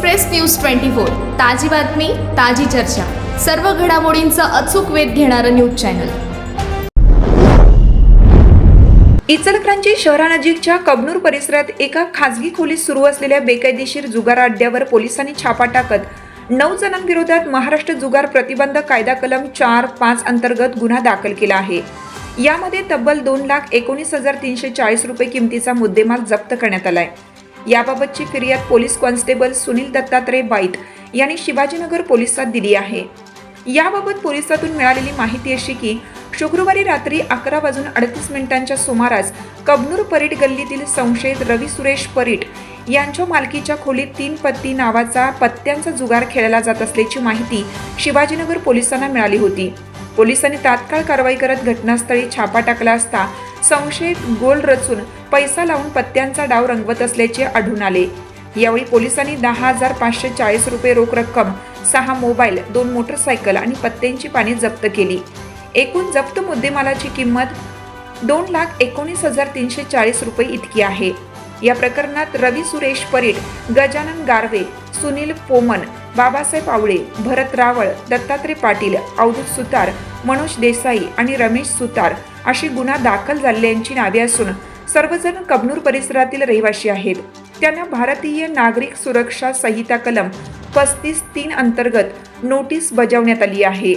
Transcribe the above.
Express news twenty four ताजी बातमी ताजी चर्चा. सर्व घडामोडींचा अचूक वेध घेणारं न्यूज चॅनल. इचलकरंजी शहरानजीकच्या कबनूर परिसरात एका खासगी खोलीत सुरू असलेल्या बेकायदेशीर जुगार अड्ड्यावर पोलिसांनी छापा टाकत नऊ जणांविरोधात महाराष्ट्र जुगार प्रतिबंध कायदा कलम चार पाच अंतर्गत गुन्हा दाखल केला आहे. यामध्ये तब्बल दोन लाख एकोणीस हजार तीनशे चाळीस रुपये किमतीचा मुद्देमाल जप्त करण्यात आला आहे याबाबतची फिर्याद पोलीस कॉन्स्टेबल सुनील दत्तात्रय बाईत यांनी शिवाजीनगर पोलिसात दिली आहे. याबाबत पोलिसातून मिळालेली माहिती अशी की शुक्रवारी रात्री अकरा वाजून अडतीस मिनिटांच्या सुमारास कबनूर परीट गल्लीतील संशयित रवी सुरेश परीट यांच्या मालकीच्या खोलीत तीन पत्ती नावाचा पत्त्यांचा जुगार खेळला जात असल्याची माहिती शिवाजीनगर पोलिसांना मिळाली होती. पोलिसांनी तात्काळ कारवाई करत घटनास्थळी छापा टाकला असता संशयित गोल रचून पैसा लावून पत्त्यांचा डाव रंगवत असल्याचे आढळून आले. यावेळी पोलिसांनी दहा हजार पाचशे चाळीस रुपये रोख रक्कम सहा मोबाईल दोन मोटरसायकल आणि पत्त्यांची पाने जप्त केली. एकूण जप्त मुद्देमालाची किंमत दोन लाख एकोणीस हजार तीनशे चाळीस रुपये इतकी आहे. या प्रकरणात रवी सुरेश परीट गजानन गारवे सुनील पोमन बाबासाहेब आवळे भरत रावळ दत्तात्रय पाटील अवधूत सुतार मनोज देसाई आणि रमेश सुतार अशी गुन्हा दाखल झालेल्यांची नावे असून सर्वजण कबनूर परिसरातील रहिवासी आहेत. त्यांना भारतीय नागरिक सुरक्षा संहिता कलम पस्तीस तीन अंतर्गत नोटीस बजावण्यात आली आहे.